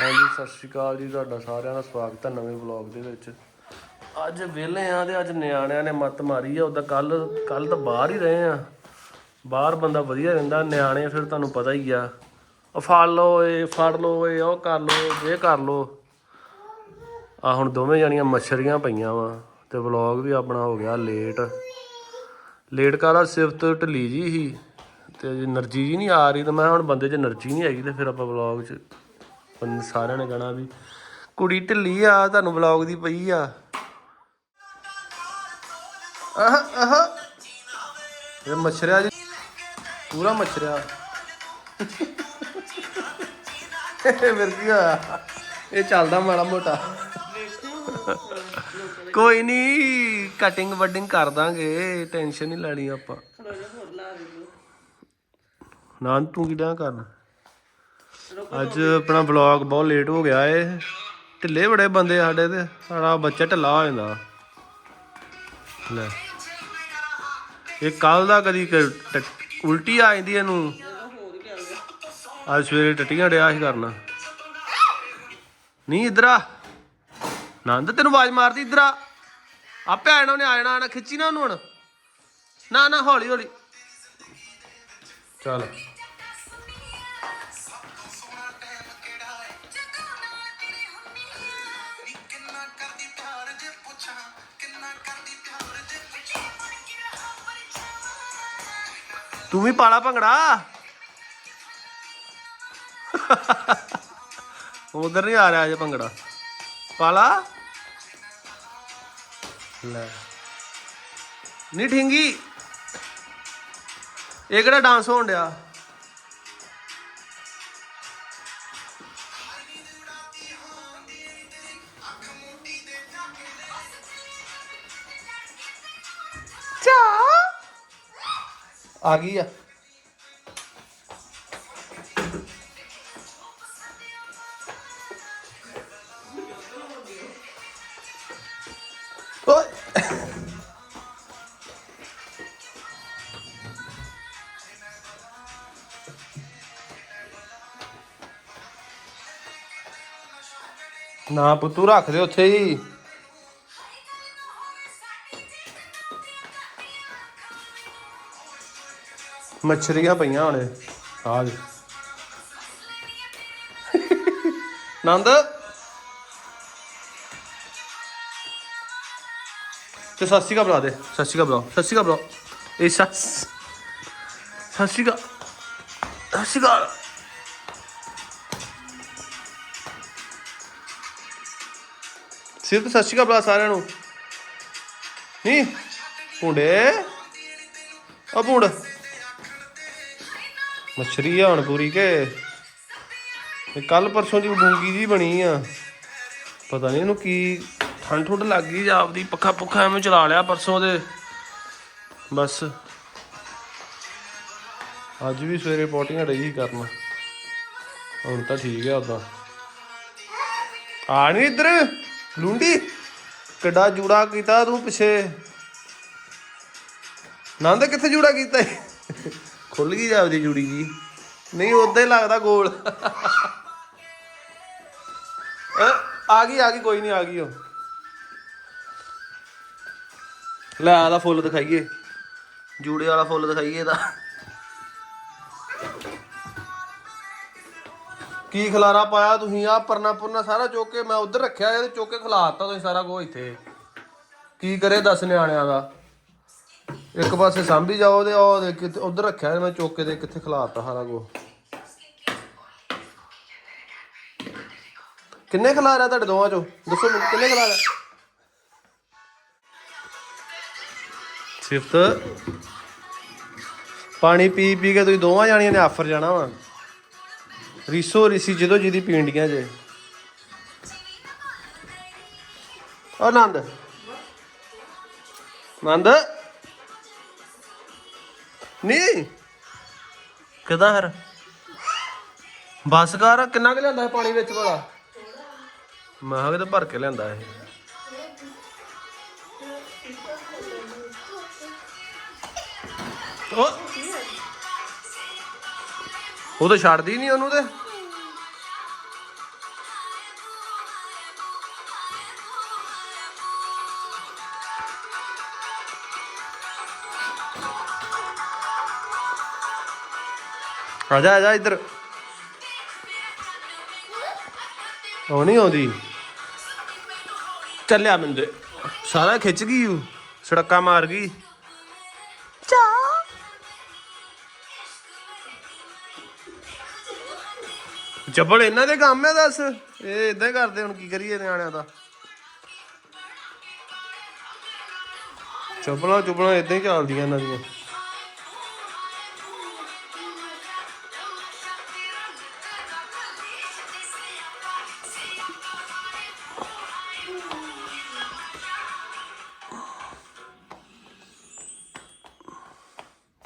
ਹਾਂਜੀ, ਸਤਿ ਸ਼੍ਰੀ ਅਕਾਲ ਜੀ, ਤੁਹਾਡਾ ਸਾਰਿਆਂ ਦਾ ਸਵਾਗਤ ਹੈ ਨਵੇਂ ਵਲੌਗ ਦੇ ਵਿੱਚ। ਅੱਜ ਵਿਹਲੇ ਆ ਤੇ ਅੱਜ ਨਿਆਣਿਆਂ ਨੇ ਮੱਤ ਮਾਰੀ ਆ, ਉਹਦਾ ਕੱਲ ਕੱਲ ਤਾਂ ਬਾਹਰ ਹੀ ਰਹੇ ਆ। ਬਾਹਰ ਬੰਦਾ ਵਧੀਆ ਰਹਿੰਦਾ, ਨਿਆਣੇ ਫਿਰ ਤੁਹਾਨੂੰ ਪਤਾ ਹੀ ਆ। ਉਹ ਫੜ ਲਓ ਏ ਫੜ ਲਓ ਏ ਉਹ ਕਰ ਲਓ, ਇਹ ਕਰ ਲਓ। ਆ ਹੁਣ ਦੋਵੇਂ ਜਾਣੀਆਂ ਮੱਛਰੀਆਂ ਪਈਆਂ ਵਾ, ਤੇ ਵਲੌਗ ਵੀ ਆਪਣਾ ਹੋ ਗਿਆ ਲੇਟ। ਲੇਟ ਕਾਲਾ ਸਿਫਤ ਢਲੀ ਜੀ ਹੀ ਤੇ ਜੇ એનર્ਜੀ ਜੀ ਨਹੀਂ ਆ ਰਹੀ, ਤਾਂ ਮੈਂ ਹੁਣ ਬੰਦੇ 'ਚ ਨਰਜੀ ਨਹੀਂ ਹੈਗੀ, ਤੇ ਫਿਰ ਆਪਾਂ ਵਲੌਗ 'ਚ ਬੰਦੇ ਸਾਰਿਆਂ ਨੇ ਕਹਿਣਾ ਵੀ ਕੁੜੀ ਢਿੱਲੀ ਆ, ਤੁਹਾਨੂੰ ਵਲੌਗ ਦੀ ਪਈ ਆ। ਆਹ ਆਹ। ਇਹ ਮੱਛਰਿਆ ਜੀ। ਪੂਰਾ ਮੱਛਰਿਆ। ਫਿਰ ਕੀ ਹੋਇਆ? ਇਹ ਚੱਲਦਾ ਮਾੜਾ ਮੋਟਾ। ਕੋਈ ਨਹੀਂ ਕਟਿੰਗ ਵੱਡਿੰਗ ਕਰ ਦਾਂਗੇ। ਟੈਨਸ਼ਨ ਨਹੀਂ ਲੈਣੀ ਆਪਾਂ। ਨਾ ਤੂੰ ਕੀ ਕਰਨਾ? ਅੱਜ ਆਪਣਾ ਵਲੌਗ ਬਹੁਤ ਲੇਟ ਹੋ ਗਿਆ ਏ। ਢਿੱਲੇ ਬੜੇ ਬੰਦੇ ਸਾਡੇ ਤੇ। ਸਾਡਾ ਬੱਚਾ ਢਿੱਲਾ ਹੋ ਜਾਂਦਾ। ਲੈ। ਇਹ ਕੱਲ ਦਾ ਕਦੀ ਉਲਟੀ ਆ ਜਾਂਦੀ ਇਹਨੂੰ। ਅੱਜ ਸਵੇਰੇ ਟੱਟੀਆਂ ਡਿਆ ਸੀ ਕਰਨਾ। ਨਹੀਂ ਇਧਰ ਆ। ਨੰਦ, ਤੈਨੂੰ ਆਵਾਜ਼ ਮਾਰਦੀ ਇਧਰ ਆ। ਆਪੇ ਆਣਾ ਉਹਨੇ ਆ ਜਾਣਾ ਨਾ, ਖਿੱਚੀ ਨਾ ਉਹਨੂੰ ਹੁਣ। ਨਾ ਨਾ, ਹੌਲੀ ਹੌਲੀ। ਚੱਲ। ਤੂੰ ਵੀ ਪਾਲਾ ਭੰਗੜਾ? ਉਧਰ ਨਹੀਂ ਆ ਰਿਹਾ ਅਜੇ ਭੰਗੜਾ। ਪਾਲਾ? ਲੈ। ਨਹੀਂ ਠਿੰਗੀ। ਇਹ ਕਿਹੜਾ ਡਾਂਸ ਹੋਣ ਡਿਆ? ਆ ਗਈ ਆ। ਨਾ ਪੁੱਤੂ ਰੱਖ ਦੇ ਉੱਥੇ ਹੀ। ਮੱਛਰੀਆਂ ਪਈਆਂ ਹੁਣੇ। ਆ ਦੇ ਨੰਦ। ਤੇ ਸਤਿ ਸ਼੍ਰੀ ਅਕਾਲ ਬੁਲਾ ਦੇ। ਸਤਿ ਸ਼੍ਰੀ ਅਕਾਲ ਬੁਲਾਓ। ਸਤਿ ਸ਼੍ਰੀ ਅਕਾਲ ਬੁਲਾਓ। ਇਹ ਸਤਿ ਸਤਿ ਸ਼੍ਰੀ ਅਕਾਲ। ਸਤਿ ਸ਼੍ਰੀ ਅਕਾਲ। ਸਿਰ ਤੇ ਸਤਿ ਸ਼੍ਰੀ ਅਕਾਲ ਬੁਲਾ ਸਾਰਿਆਂ ਨੂੰ। ਨਹੀਂ ਪੁੰਡੇ ਆ ਪੁੰਡ ਮੱਛਰੀ ਆ ਹੁਣ ਪੂਰੀ ਕੇ। ਤੇ ਕੱਲ ਪਰਸੋਂ ਦੀ ਗੂੰਗੀ ਜੀ ਬਣੀ ਆ, ਪਤਾ ਨਹੀਂ ਇਹਨੂੰ ਕੀ ਠੰਡ ਠੁੱਡ ਲੱਗ ਗਈ, ਜਾਂ ਆਪਦੀ ਪੱਖਾ ਪੁੱਖਾ ਐਵੇਂ ਚਲਾ ਲਿਆ ਪਰਸੋਂ ਦੇ। ਬਸ। ਅੱਜ ਵੀ ਸਵੇਰੇ ਪੋਟੀਆਂ ਡਈ ਕਰਨਾ। ਹੁਣ ਤਾਂ ਠੀਕ ਆ ਉਦਾਂ ਆ ਨਹੀਂ ਇੱਧਰ, ਲੁੰਡੀ, ਕਿੱਡਾ ਜੂੜਾ ਕੀਤਾ ਤੂੰ ਪਿੱਛੇ। ਨੰਦ ਕਿੱਥੇ ਜੂੜਾ ਕੀਤਾ ਖੁੱਲ ਗਈ ਜਾਪਦੀ ਜੂੜੀ ਜੀ? ਨਹੀਂ ਉਦਾਂ ਹੀ ਲੱਗਦਾ ਗੋਲ। ਆ ਗਈ ਆ ਗਈ, ਕੋਈ ਨਹੀਂ, ਆ ਗਈ ਉਹ। ਲੈ ਆਦਾ ਫੁੱਲ ਦਿਖਾਈਏ। ਜੂੜੇ ਵਾਲਾ ਫੁੱਲ ਦਿਖਾਈਏ ਇਹਦਾ। ਕੀ ਖਲਾਰਾ ਪਾਇਆ ਤੁਸੀਂ? ਆ ਪਰਨਾ ਪੁਰਨਾ ਸਾਰਾ ਚੁੱਕ ਕੇ ਮੈਂ ਉਧਰ ਰੱਖਿਆ ਇਹ ਚੁੱਕ ਕੇ ਖਿਲਾਤਾ ਤੁਸੀਂ ਸਾਰਾ ਕੁਝ ਇੱਥੇ। ਕੀ ਕਰੇ ਦੱਸ ਨਿਆਣਿਆਂ ਦਾ? ਇੱਕ ਪਾਸੇ ਸਾਂਭੀ ਜਾਓ ਤੇ ਉਹ ਦੇ ਕਿਤੇ ਉਧਰ ਰੱਖਿਆ ਮੈਂ ਚੁੱਕ ਕੇ ਤੇ ਕਿੱਥੇ ਖਿਲਾਤਾ ਸਾਰਾ ਕੁਝ ਕਿੰਨੇ ਖਿਲਾਰਿਆ ਤੁਹਾਡੇ ਦੋਵਾਂ ਚੋਂ? ਦੱਸੋ ਮੈਨੂੰ, ਕਿੰਨੇ ਖਿਲਾਰਿਆ? ਸਿਫਤ। ਪਾਣੀ ਪੀ ਪੀ ਕੇ ਤੁਸੀਂ ਦੋਵਾਂ ਜਾਣੀਆਂ ਨੇ ਆਫਰ ਜਾਣਾ ਵਾ। ਰੀਸੋ ਰੀਸੀ ਜਦੋਂ ਜਿਹਦੀ ਪੀਂਡੀਆਂ ਜੇ। ਓ ਨੰਦ। ਨੰਦ? ਨਹੀਂ ਕਿਦਾਂ ਫਿਰ? ਬਸ ਕਰ ਕਿੰਨਾ ਕੁ ਲਿਆਂਦਾ ਸੀ ਪਾਣੀ ਵਿੱਚ ਭਲਾ? ਮੈਂ ਕਿਹਾ ਕਿਤੇ ਭਰ ਕੇ ਲਿਆਂਦਾ ਇਹ। ਉਹ ਉਹ ਤਾਂ ਛੱਡਦੀ ਨਹੀਂ ਉਹਨੂੰ ਤੇ। ਆ ਜਾ ਆ ਜਾ ਇੱਧਰ। ਉਹ ਨਹੀਂ ਆਉਂਦੀ। ਚੱਲਿਆ ਮੈਨੂੰ ਦੇ। ਸਾਰਾ ਖਿੱਚ ਗਈ ਉਹ ਸੜੱਕਾ ਮਾਰ ਗਈ। ਚਾ। ਜੱਬਲ ਇਹਨਾਂ ਦੇ ਕੰਮ ਹੈ ਦੱਸ? ਇਹ ਇਦਾਂ ਹੀ ਕਰਦੇ ਹੁਣ ਕੀ ਕਰੀਏ ਨਿਆਣਿਆਂ ਦਾ? ਚੁੱਪਲਾਂ ਚੁੱਪਲਾਂ ਇਦਾਂ ਹੀ ਚੱਲਦੀਆਂ ਇਹਨਾਂ ਦੀਆਂ।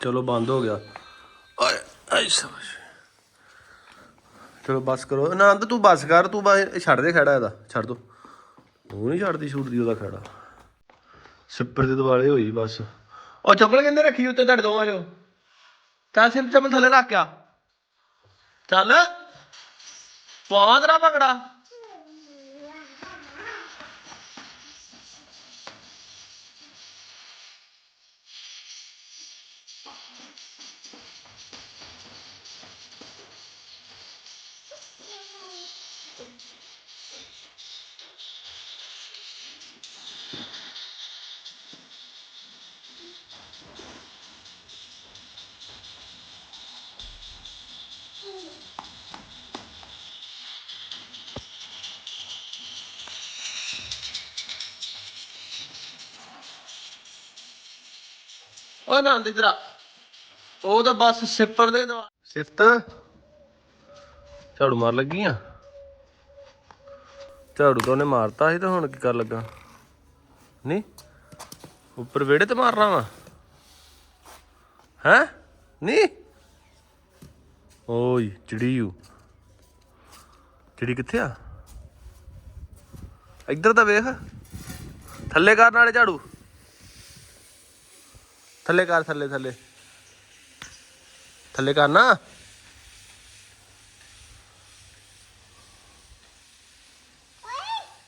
ਚਲੋ ਬੰਦ ਹੋ ਗਿਆ। ਓਏ ਆਈ ਸਮਝ ਚਲੋ ਬਸ ਕਰੋ। ਆਨੰਦ ਤੂੰ ਬਸ ਕਰ, ਤੂੰ ਬਸ ਛੱਡ ਦੇ ਖੜਾ ਇਹਦਾ, ਛੱਡ ਦੋ। ਉਹ ਨਹੀਂ ਛੱਡਦੀ ਛੁੱਟਦੀ ਉਹਦਾ ਖੜਾ। ਸਿੱਪਰ ਦੇ ਦੁਆਲੇ ਹੋਈ ਬਸ। ਉਹ ਚੱਪਲ ਕਹਿੰਦੇ ਰੱਖੀ ਉੱਤੇ ਤੁਹਾਡੇ ਦੋਵਾਂ ਚੋਂ? ਚੱਲ ਸਿਰ ਚੱਪਲ ਥੱਲੇ ਰੱਖ ਆ। ਚੱਲ। ਪਾਵਾਂ ਤੇਰਾ ਪਕੜਾ ਓ ਆਨੰਦ ਇਧਰ ਉਹ ਤਾਂ ਬਸ ਸਿੱਪਰ ਦੇ ਦਵਾ ਸਿਫਤ? ਝਾੜੂ ਮਾਰ ਲੱਗੀ ਆ? ਝਾੜੂ ਤਾਂ ਉਹਨੇ ਮਾਰਤਾ ਸੀ ਤਾਂ ਹੁਣ ਕੀ ਕਰ ਲੱਗਾ? ਨਹੀਂ? ਉੱਪਰ ਵਿਹੜੇ ਤੇ ਮਾਰਨਾ ਵਾ? ਹੈ? ਨਹੀਂ? ਓਏ ਚਿੜੀ ਚਿੜੀ ਕਿੱਥੇ ਆ? ਇੱਧਰ ਤਾਂ ਵੇਖ। ਥੱਲੇ ਕਰਨ ਵਾਲੇ ਝਾੜੂ। ਥੱਲੇ ਕਰ, ਥੱਲੇ ਥੱਲੇ। ਥੱਲੇ ਕਰ ਨਾ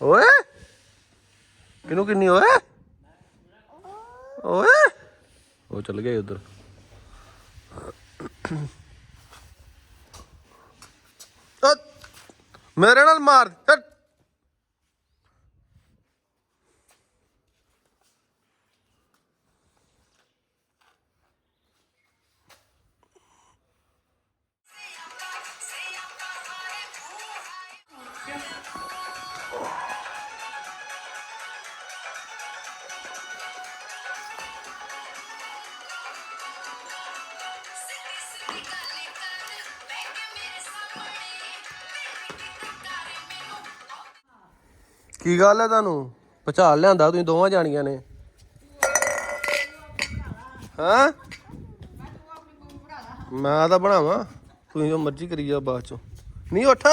ਓਏ ਕਿਨੂੰ ਕਿੰਨੀ ਓਏ? ਓਏ। ਉਹ ਚੱਲ ਗਏ ਉਧਰ। ਮੇਰੇ ਨਾਲ ਮਾਰ ਕੀ ਗੱਲ ਹੈ ਤੁਹਾਨੂੰ? ਪਛਾਣ ਲਿਆਂਦਾ ਤੁਸੀਂ, ਦੋਵਾਂ ਜਾਣੀਆਂ ਨੇ। ਹਾਂ? ਮੈਂ ਤਾਂ ਬਣਾਵਾਂ। ਤੁਸੀਂ ਜੋ ਮਰਜ਼ੀ ਕਰੀ ਜਾ ਬਾਅਦ ਚੋਂ। ਨਹੀਂ ਉੱਠ।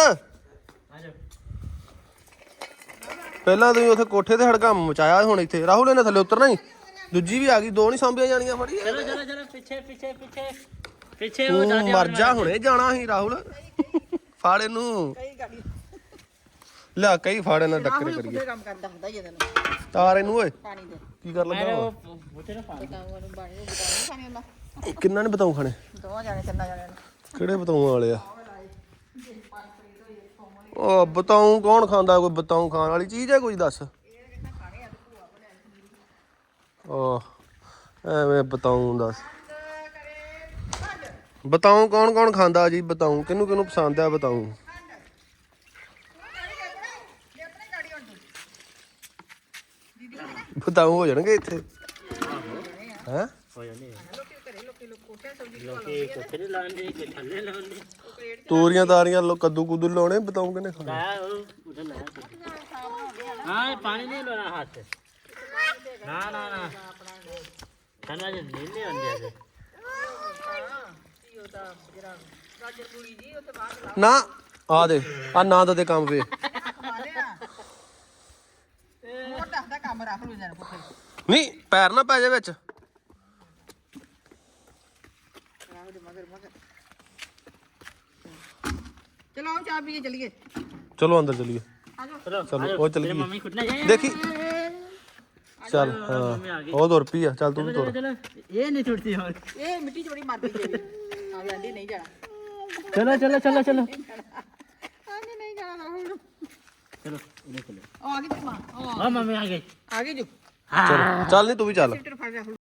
ਪਹਿਲਾਂ ਤੁਸੀਂ ਉੱਥੇ ਕੋਠੇ ਤੇ ਹੜਕਾ ਮਚਾਇਆ ਹੁਣ ਇੱਥੇ। ਰਾਹੁਲ ਇਹਨੇ ਥੱਲੇ ਉਤਰਨਾ ਹੀ। ਦੂਜੀ ਵੀ ਆ ਗਈ, ਦੋ ਨਹੀਂ ਸੌਂਬੀਆਂ ਜਾਣੀਆਂ, ਫੜੀ। ਚਲੋ ਚਲੋ ਚਲੋ, ਪਿੱਛੇ ਪਿੱਛੇ ਪਿੱਛੇ। ਪਿੱਛੇ ਉਹ ਜਾ ਮਰ ਜਾ ਹੁਣੇ ਜਾਣਾ ਸੀ ਰਾਹੁਲ। ਫਾੜੇ ਨੂੰ ਕਈ ਲੈ ਕਈ ਫੜ ਇਹਨਾਂ ਟੱਕਰ ਰਾਹੁਲ ਤਾਰ ਇਹਨੂੰ ਓਏ। ਕੀ ਕਰ ਲੱਗਾ ਕਿੰਨਾ ਨੇ ਬਤਾਉ ਖਾਣੇ? ਦੋ ਜਾਣੇ ਤਿੰਨ ਜਾਣੇ ਕਿਹੜੇ ਬਤਾਉ ਵਾਲੇ ਆ? ਉਹ ਬਤਾਉ ਕੌਣ ਖਾਂਦਾ? ਕੋਈ ਬਤਾਉ ਖਾਣ ਵਾਲੀ ਚੀਜ਼ ਹੈ ਕੋਈ ਦੱਸ? ਉਹ ਐਵੇਂ ਬਤਾਉ ਦੱਸ। ਬਤਾਉ ਕੌਣ ਕੌਣ ਖਾਂਦਾ ਜੀ? ਬਤਾਉ ਕਿਹਨੂੰ ਕਿਹਨੂੰ ਪਸੰਦ ਆ ਬਤਾਉ ਬਤਾਉ ਹੋ ਜਾਣਗੇ ਇੱਥੇ। ਹਾਂ? ਤੋਰੀਆਂ ਤਾਰੀਆਂ ਲੋ ਕੱਦੂ ਕੁੱਦੂ ਲਾਉਣੇ? ਬਤਾਉ ਕਿਨੇ ਖਾਣਾ? ਹਾਂ, ਪਾਣੀ ਨਹੀਂ ਲਾਉਣਾ ਹੱਥ। ਨਾ ਨਾ ਨਾ। ਕਹਿੰਦਾ ਜੇ ਨੀਲੇ ਹੁੰਦੇ ਆ। ਨਾ ਆ ਦੇ ਆ ਨਾ ਦਾ ਤੇ ਕੰਮ ਵੇ ਮੋਟਾ ਦਾ ਕੰਮ ਰੱਖ ਲੂ ਜਨ ਪੁੱਠੇ ਨਹੀਂ ਪੈਰ ਨਾ ਪੈ ਜਾ ਵਿੱਚ। ਰਾਮ ਦੇ ਮਗਰ ਮਗਰ ਚਲੋ ਆਓ ਚਾਹ ਪੀ ਕੇ ਚਲੀਏ। ਚਲੋ ਅੰਦਰ ਚਲੀਏ। ਚਲੋ ਉਹ ਚਲ ਗਈ। ਦੇਖੀ। ਚੱਲ ਹਾਂ। ਉਹ ਤੁਰ ਪਈ ਆ। ਚੱਲ ਤੂੰ ਵੀ ਤੁਰ। ਇਹ ਨਹੀਂ ਛੁੱਟਦੀ ਹੋਰ ਇਹ ਮਿੱਟੀ ਚ ਬੜੀ ਮਾਰਦੀ ਜੇ ਚਲੋ ਚਲੋ ਚਲੋ ਚਲੋ। ਆਂਦੀ ਨਹੀਂ ਜਾਣਾ ਚਲੋ ਉਹਨੇ ਚਲੋ ਆ ਗਈ ਮਾਂ ਆ। ਮੰਮੀ ਆ ਗਈ। ਆ ਗਈ ਜੋ। ਚੱਲ ਤੂੰ ਵੀ ਚੱਲ।